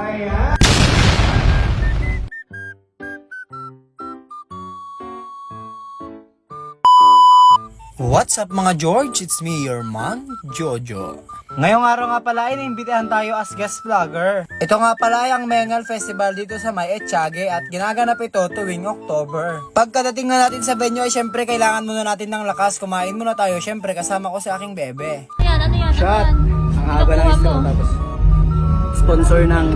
Ayan. What's up mga George? It's me, your man, Jojo. Ngayong araw nga pala ay naimbitahan tayo as guest vlogger. Ito nga pala ay ang Mengal Festival dito sa May Etchage at ginaganap ito tuwing October. Pagkadating nga natin sa venue ay syempre kailangan muna natin ng lakas. Kumain muna tayo syempre kasama ko si aking bebe. Ayan, ano yan? Ano Shot! Ang haba ng isang tapos sponsor ng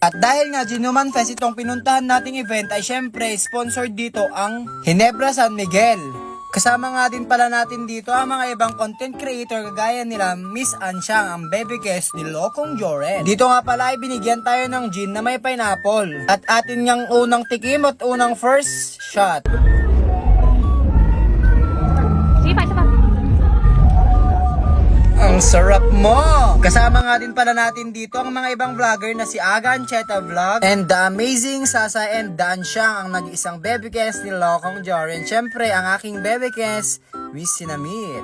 at dahil nga Ginuman Fest itong pinuntahan nating event ay syempre sponsored dito ang Hinebra San Miguel. Kasama nga din pala natin dito ang mga ibang content creator kagaya nila Miss Ansyang, ang baby guest ni Lokong Joren. Dito nga pala ay binigyan tayo ng gin na may pineapple. At atin ngang unang tikim at unang first shot. Ang sarap mo! Kasama nga din pala natin dito ang mga ibang vlogger na si Aga Ancheta Vlog and The Amazing Sasa and Dan Siang ang nag-isang guest ni Lokong Joren. Siyempre, ang aking guest, Miss Sinamit.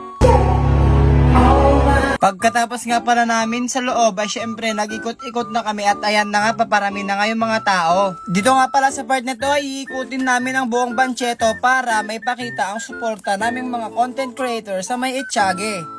Pagkatapos nga pala namin sa loob ay syempre nag-ikot-ikot na kami at ayan na nga paparami na nga mga tao. Dito nga pala sa part na to ay iikutin namin ang buong bancheto para may pakita ang suporta naming mga content creator sa may Etchage.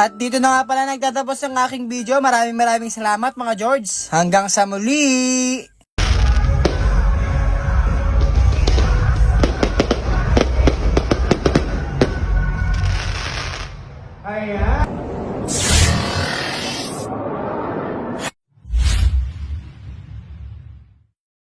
At dito na nga pala nagtatapos ang aking video. Maraming maraming salamat mga George. Hanggang sa muli! Ayan.